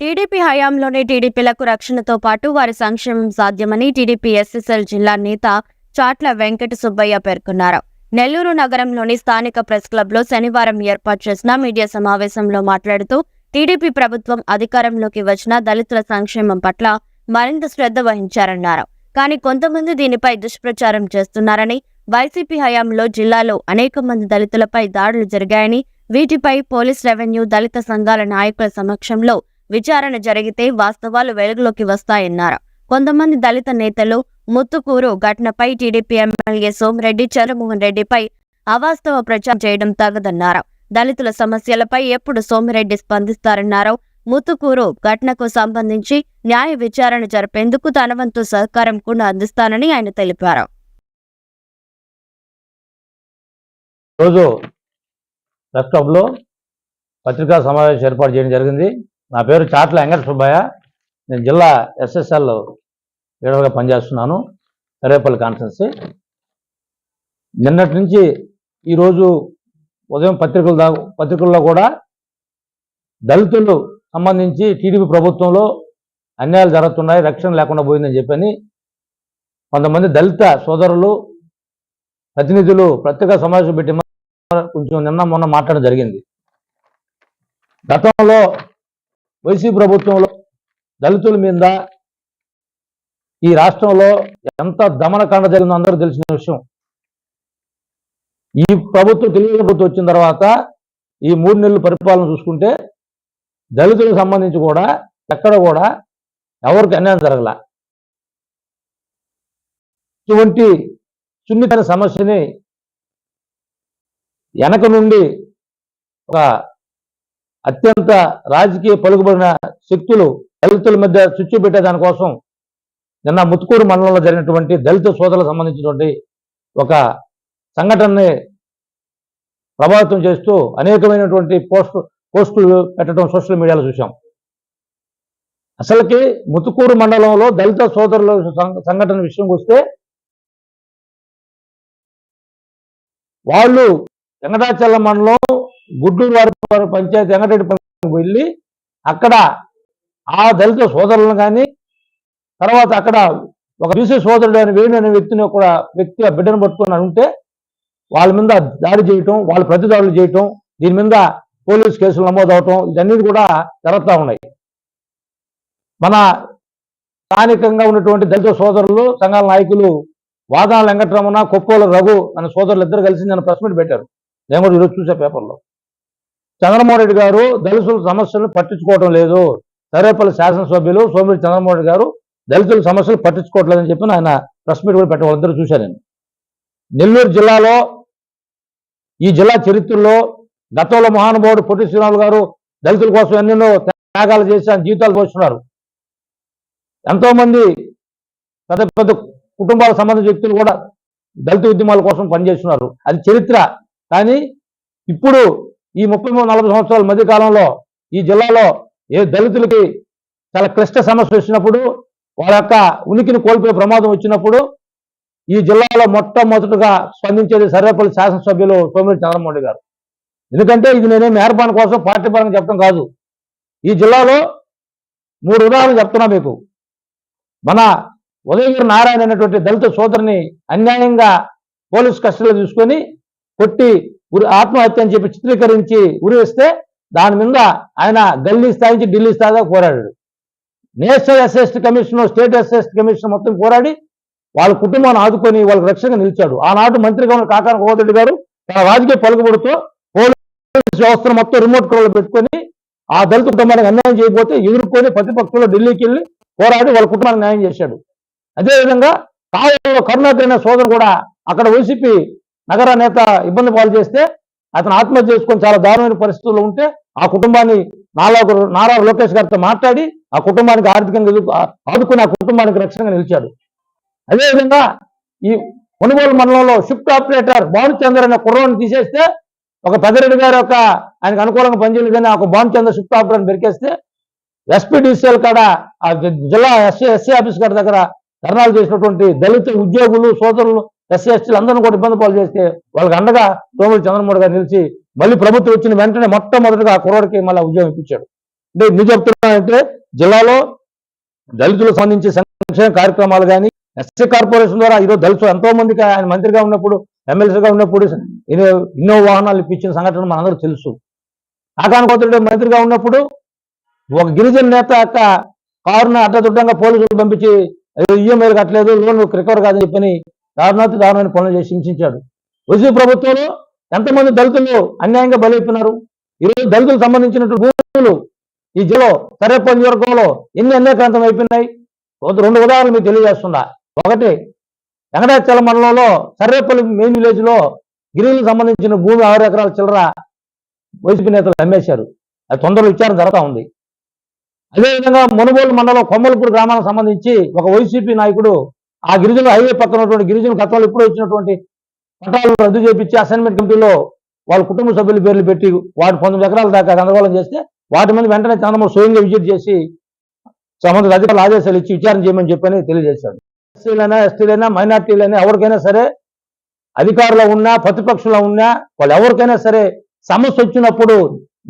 TDP హయాంలోనే టీడీపీలకు రక్షణతో పాటు వారి సంక్షేమం సాధ్యమని టీడీపీ ఎస్ఎస్ఎల్ జిల్లా నేత చాట్ల వెంకట సుబ్బయ్య పేర్కొన్నారు. నెల్లూరు నగరంలోని స్థానిక ప్రెస్ క్లబ్లో శనివారం ఏర్పాటు చేసిన మీడియా సమావేశంలో మాట్లాడుతూ టీడీపీ ప్రభుత్వం అధికారంలోకి వచ్చిన దళితుల సంక్షేమం పట్ల మరింత శ్రద్ధ వహించారన్నారు. కానీ కొంతమంది దీనిపై దుష్ప్రచారం చేస్తున్నారని వైసీపీ హయాంలో జిల్లాలో అనేక మంది దళితులపై దాడులు జరిగాయని వీటిపై పోలీస్ రెవెన్యూ దళిత సంఘాల నాయకుల సమక్షంలో విచారణ జరిగితే వాస్తవాలు వెలుగులోకి వస్తాయన్నారు. కొంతమంది దళిత నేతలు ముత్తుకూరు ఘటనపై టీడీపీ ఎమ్మెల్యే సోమిరెడ్డి చంద్రమోహన్ రెడ్డిపై అవాస్తవ ప్రచారం చేయడం తగదన్నారు. దళితుల సమస్యలపై ఎప్పుడు సోమిరెడ్డి స్పందిస్తారన్నారు. ముత్తుకూరు ఘటనకు సంబంధించి న్యాయ విచారణ జరిపేందుకు తన వంతు సహకారం కూడా అందిస్తానని ఆయన తెలిపారు. రోజు పత్రికా సమావేశం ఏర్పాటు చేయడం జరిగింది. నా పేరు చాట్ల వెంకట సుబ్బయ్య. నేను జిల్లా ఎస్ఎస్ఎల్ లీడర్గా పనిచేస్తున్నాను. సరేపల్లి కాన్స్టెన్సీ. నిన్నటి నుంచి ఈరోజు ఉదయం పత్రికలు దా పత్రికల్లో కూడా దళితులు సంబంధించి టీడీపీ ప్రభుత్వంలో అన్యాయాలు జరుగుతున్నాయి రక్షణ లేకుండా పోయిందని చెప్పని కొంతమంది దళిత సోదరులు ప్రతినిధులు ప్రత్యేక సమావేశం పెట్టి కొంచెం నిన్న మొన్న మాట్లాడడం జరిగింది. గతంలో వైసీపీ ప్రభుత్వంలో దళితుల మీద ఈ రాష్ట్రంలో ఎంత దమనకాండ జరిగిందో అందరూ తెలిసిన విషయం. ఈ ప్రభుత్వం తెలుగు ప్రభుత్వం వచ్చిన తర్వాత ఈ మూడు నెలలు పరిపాలన చూసుకుంటే దళితులకు సంబంధించి కూడా ఎక్కడ కూడా ఎవరికి అన్యాయం జరగల. ఇటువంటి సున్నితమైన సమస్యని వెనక నుండి ఒక అత్యంత రాజకీయ పలుకుబడిన శక్తులు దళితుల మధ్య చుచ్చు పెట్టే దానికోసం నిన్న ముత్తుకూరు మండలంలో జరిగినటువంటి దళిత సోదరులకు సంబంధించినటువంటి ఒక సంఘటనని ప్రభావితం చేస్తూ అనేకమైనటువంటి పోస్ట్ పోస్టులు పెట్టడం సోషల్ మీడియాలో చూసాం అసలుకి ముత్తుకూరు మండలంలో దళిత సోదరుల సంఘటన విషయంకి వస్తే వాళ్ళు వెంకటాచలం మండలం గుడ్డూరు వారి పంచాయతీ వెంకటరెడ్డి వెళ్ళి అక్కడ ఆ దళిత సోదరులను కానీ తర్వాత అక్కడ ఒక బీసీ సోదరుడు అని వేణు అనే వ్యక్తిని కూడా వ్యక్తి ఆ బిడ్డను పట్టుకుని ఉంటే వాళ్ళ మీద దాడి చేయటం వాళ్ళ ప్రతిదాడులు చేయటం దీని మీద పోలీస్ కేసులు నమోదు అవటం ఇవన్నీ కూడా జరుగుతూ ఉన్నాయి. మన స్థానికంగా ఉన్నటువంటి దళిత సోదరులు సంఘాల నాయకులు వాదాల వెంకటరమణ కొప్పోల రఘు అనే సోదరులు ఇద్దరు కలిసి నేను ప్రెస్ మీట్ పెట్టారు. నేను కూడా ఈరోజు చూసే పేపర్లో. చంద్రమోహన్ రెడ్డి గారు దళితుల సమస్యలను పట్టించుకోవడం లేదు. సరేపల్లి శాసనసభ్యులు సోమిరెడ్డి చంద్రమోహన్ రెడ్డి గారు దళితుల సమస్యలు పట్టించుకోవట్లేదని చెప్పి ఆయన ప్రెస్ మీట్ కూడా పెట్టడం చూశాను నేను. నెల్లూరు జిల్లాలో ఈ జిల్లా చరిత్రలో గతంలో మహానుభావుడు పొట్టి శ్రీరాములు గారు దళితుల కోసం ఎన్నెన్నో త్యాగాలు చేసి ఆయన జీవితాలు పోస్తున్నారు ఎంతోమంది పెద్ద పెద్ద కుటుంబాలకు సంబంధించిన వ్యక్తులు కూడా దళిత ఉద్యమాల కోసం పనిచేస్తున్నారు. అది చరిత్ర. కానీ ఇప్పుడు ఈ ముప్పై మూడు నలభై సంవత్సరాల మధ్య కాలంలో ఈ జిల్లాలో ఏ దళితులకి చాలా క్లిష్ట సమస్య వచ్చినప్పుడు వాళ్ళ యొక్క ఉనికిని కోల్పోయే ప్రమాదం వచ్చినప్పుడు ఈ జిల్లాలో మొట్టమొదటిగా స్పందించేది సర్వేపల్లి శాసనసభ్యులు సోమిరెడ్డి చంద్రమౌళి గారు. ఎందుకంటే ఇది నేనేం మేరపాన్ కోసం పార్టీ పరంగా చెప్పడం కాదు. ఈ జిల్లాలో మూడు ఉదాహరణలు చెప్తున్నా మీకు. మన ఉదయగిరి నారాయణ అనేటువంటి దళిత సోదరుని అన్యాయంగా పోలీస్ కస్టడీలో తీసుకొని కొట్టి ఉరి ఆత్మహత్య అని చెప్పి చిత్రీకరించి ఉరివేస్తే దాని మీద ఆయన గల్లీ స్థాయి నుంచి ఢిల్లీ స్థాయిగా పోరాడాడు. National assist commission state assist commission మొత్తం పోరాడి వాళ్ళ కుటుంబాన్ని ఆదుకొని వాళ్ళకి రక్షణగా నిలిచాడు. ఆనాడు మంత్రిగా ఉన్న కాకాన కోదరెడ్డి గారు తన రాజకీయ పలుకుబడుతూ పోలీస్ వ్యవస్థను మొత్తం రిమోట్ కంట్రోల్ పెట్టుకొని ఆ దళిత కుటుంబానికి అన్యాయం చేయకపోతే ఎదుర్కొని ప్రతిపక్షంలో ఢిల్లీకి వెళ్ళి పోరాడి వాళ్ళ కుటుంబానికి న్యాయం చేశాడు. అదేవిధంగా కావలో కరుణాకర్ సోదరు కూడా అక్కడ వైసీపీ నగర నేత ఇబ్బంది పాలు చేస్తే అతను ఆత్మహత్య చేసుకొని చాలా దారుణమైన పరిస్థితుల్లో ఉంటే ఆ కుటుంబాన్ని నాలా నారా లోకేష్ గారితో మాట్లాడి ఆ కుటుంబానికి ఆర్థికంగా ఆదుకుని ఆ కుటుంబానికి రక్షణగా నిలిచాడు. అదేవిధంగా ఈ కొనుగోలు మండలంలో షిఫ్ట్ ఆపరేటర్ భానుచంద్ర అనే కుర్రవాడిని తీసేస్తే ఒక పెద్దరెడ్డి గారు యొక్క ఆయనకు అనుకూలంగా పనిచేయలేదు కానీ ఒక భానుచంద్ర షిఫ్ట్ ఆపరేటర్ పెరికేస్తే ఎస్పీడీసీఎల్ కాడ ఆ జిల్లా ఎస్సీ ఎస్సీ ఆఫీస్ గారి దగ్గర ధర్నాలు చేసినటువంటి దళిత ఉద్యోగులు సోదరులు ఎస్సీ ఎస్టీలు అందరిని కూడా ఇబ్బంది పాలు చేస్తే వాళ్ళకి అండగా సోముడు చంద్రమోహన్ గారు నిలిచి మళ్ళీ ప్రభుత్వం వచ్చిన వెంటనే మొట్టమొదటిగా ఆ కుర్రోడికి మళ్ళీ ఉద్యోగం ఇప్పించాడు. అంటే ఎందుకు చెప్తున్నానంటే జిల్లాలో దళితులకు సంబంధించి సంక్షేమ కార్యక్రమాలు కానీ ఎస్సీ కార్పొరేషన్ ద్వారా ఈరోజు దళితులు ఎంతో మందికి ఆయన మంత్రిగా ఉన్నప్పుడు ఎమ్మెల్సీగా ఉన్నప్పుడు ఎన్నో వాహనాలు ఇప్పించిన సంఘటన మనందరూ తెలుసు. ఆకానకోతుడు మంత్రిగా ఉన్నప్పుడు ఒక గిరిజన నేత యొక్క కారును అడ్డదుడ్డంగా పోలీసులు పంపించి ఈఎంఐలు కట్టలేదు లోన్ రికవర్ కాదని చెప్పని దారుణాతి దారుణమైన పనులు చేసి హింసించాడు. వైసీపీ ప్రభుత్వంలో ఎంతమంది దళితులు అన్యాయంగా బలైపోయినారు? ఈరోజు దళితులకు సంబంధించినటువంటి భూములు ఈ జిల్లో సరేపల్లి నియోజకవర్గంలో ఎన్ని అన్యాక్రాంతం అయిపోయినాయి? ఒక- రెండు ఉదాహరణలు మీకు తెలియజేస్తున్నా. ఒకటి వెంకటాచల మండలంలో సర్రేపల్లి మెయిన్ విలేజ్లో గిరిజనులకు సంబంధించిన భూమి ఆరు ఎకరాల చిల్లర వైసీపీ నేతలు అమ్మేశారు. అది తొందరలో విచారణ జరుగుతూ ఉంది. అదేవిధంగా మునుగోలు మండలం కొమ్మలపూడి గ్రామానికి సంబంధించి ఒక వైసీపీ నాయకుడు ఆ గిరిజన హైవే పక్కన ఉన్నటువంటి గిరిజన గతంలో ఇప్పుడు వచ్చినటువంటి పట్టాలు రద్దు చేపించి అసైన్మెంట్ కమిటీలో వాళ్ళ కుటుంబ సభ్యుల పేర్లు పెట్టి వాటి పంతొమ్మిది ఎకరాల దాకా గందరగోళం చేస్తే వాటి మీద వెంటనే చంద్రబాబు స్వయంగా విజిట్ చేసి సంబంధిత అధికారులు ఆదేశాలు ఇచ్చి విచారణ చేయమని చెప్పని తెలియజేశాడు. ఎస్సీలైనా ఎస్టీలైనా మైనార్టీలైనా ఎవరికైనా సరే అధికారులు ఉన్నా ప్రతిపక్షంలో ఉన్నా వాళ్ళు ఎవరికైనా సరే సమస్య వచ్చినప్పుడు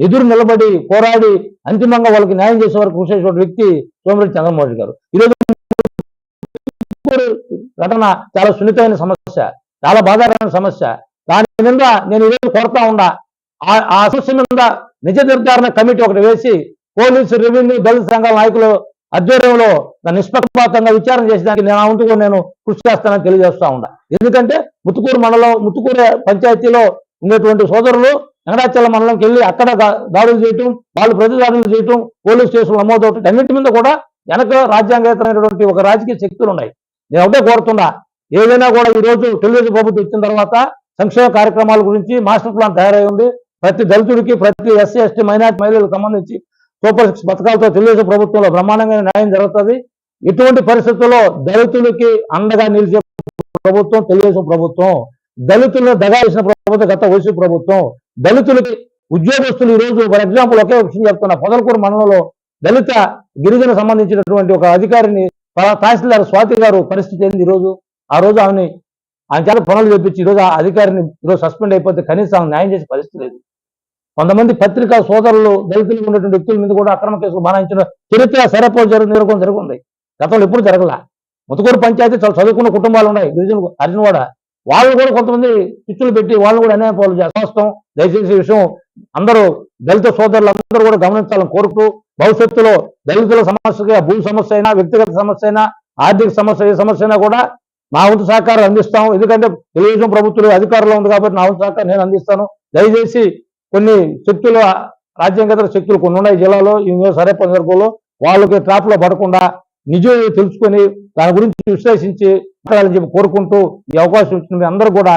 ఎదురు నిలబడి పోరాడి అంతిమంగా వాళ్ళకి న్యాయం చేసే వరకు కృషి చేసిన వ్యక్తి సోమిరెడ్డి చంద్రమోహన్ గారు. ఈరోజు చిత్తూరు ఘటన చాలా సున్నితమైన సమస్య చాలా బాధాకరమైన సమస్య. దాని మీద నేను ఈరోజు కోరుతా ఉండా ఆ- ఆ సమస్య మీద నిజ నిర్ధారణ కమిటీ ఒకటి వేసి పోలీసు రెవెన్యూ దళిత సంఘాల నాయకులు ఆధ్వర్యంలో నిష్పక్షపాతంగా విచారణ చేసేదానికి నేను ఉంటుకో నేను కృషి చేస్తానని తెలియజేస్తా ఉండా ఎందుకంటే ముత్తుకూరు మండలం ముత్తుకూరు పంచాయతీలో ఉండేటువంటి సోదరులు వెంకటాచల మండలంకి వెళ్ళి అక్కడ దాడులు చేయటం వాళ్ళు ప్రతి దాడులు చేయటం పోలీస్ స్టేషన్లు నమోదవటం అన్నింటి మీద కూడా వెనక రాజ్యాంగేతరమైనటువంటి ఒక రాజకీయ శక్తులు ఉన్నాయి. నేను ఒకటే కోరుతున్నా. ఏదైనా కూడా ఈ రోజు తెలుగుదేశం ప్రభుత్వం ఇచ్చిన తర్వాత సంక్షేమ కార్యక్రమాల గురించి మాస్టర్ ప్లాన్ తయారై ఉంది. ప్రతి దళితుడికి ప్రతి ఎస్సీ ఎస్టీ మైనార్టీ మహిళలకు సంబంధించి సూపర్ సిక్స్ పథకాలతో తెలుగుదేశం ప్రభుత్వంలో బ్రహ్మాండంగా న్యాయం జరుగుతుంది. ఇటువంటి పరిస్థితుల్లో దళితులకి అండగా నిలిచే ప్రభుత్వం తెలుగుదేశం ప్రభుత్వం. దళితులను దగాల్సిన ప్రభుత్వం గత వైసీపీ ప్రభుత్వం. దళితులకి ఉద్యోగస్తులు ఈ రోజు ఫర్ ఎగ్జాంపుల్ ఒకే విషయం చెప్తున్నా. పొదలకూరు మండలంలో దళిత గిరిజన సంబంధించినటువంటి ఒక అధికారిని తా- తహసీల్దార్ స్వాతి గారు పరిస్థితి ఏంది ఈరోజు? రోజు ఆ రోజు ఆమెని ఆయన చేత పనులు చేపించి ఈరోజు రోజు ఆ అధికారిని ఈరోజు సస్పెండ్ అయిపోతే కనీసం ఆమె న్యాయం చేసే పరిస్థితి లేదు. కొంతమంది పత్రికా సోదరులు దళితులు ఉన్నటువంటి వ్యక్తుల మీద కూడా అక్రమ కేసులు బనాయించిన చరిత్ర సరపోలు జరుగుతుంది జరుగుతుంది గతంలో ఎప్పుడు జరగల. ముతుకూరు పంచాయతీ చాలా చదువుకున్న కుటుంబాలు ఉన్నాయి. గిరిజన అర్జునవాడ వాళ్ళు కూడా కొంతమంది పిచ్చులు పెట్టి వాళ్ళు కూడా అన్యాయ పాలు చేస్తాం దయచేసి విషయం అందరూ దళిత సోదరులు అందరూ కూడా గమనించాలని కోరుతూ భవిష్యత్తులో దళితుల సమస్యగా భూ సమస్య అయినా వ్యక్తిగత సమస్య అయినా ఆర్థిక సమస్య ఏ సమస్య అయినా కూడా నా వంతు సహకారం అందిస్తాం ఎందుకంటే తెలుగుదేశం ప్రభుత్వం అధికారంలో ఉంది కాబట్టి నా వంతు సహకారం నేను అందిస్తాను. దయచేసి కొన్ని శక్తులు రాజ్యాంగేతర శక్తులు కొన్ని ఉన్నాయి. జిల్లాలో ఈ సరే సందర్భంలో వాళ్ళకి ట్రాప్లో పడకుండా నిజం తెలుసుకొని దాని గురించి విశ్లేషించి మాట్లాడాలని చెప్పి కోరుకుంటూ ఈ అవకాశం ఇచ్చిన మీ అందరూ కూడా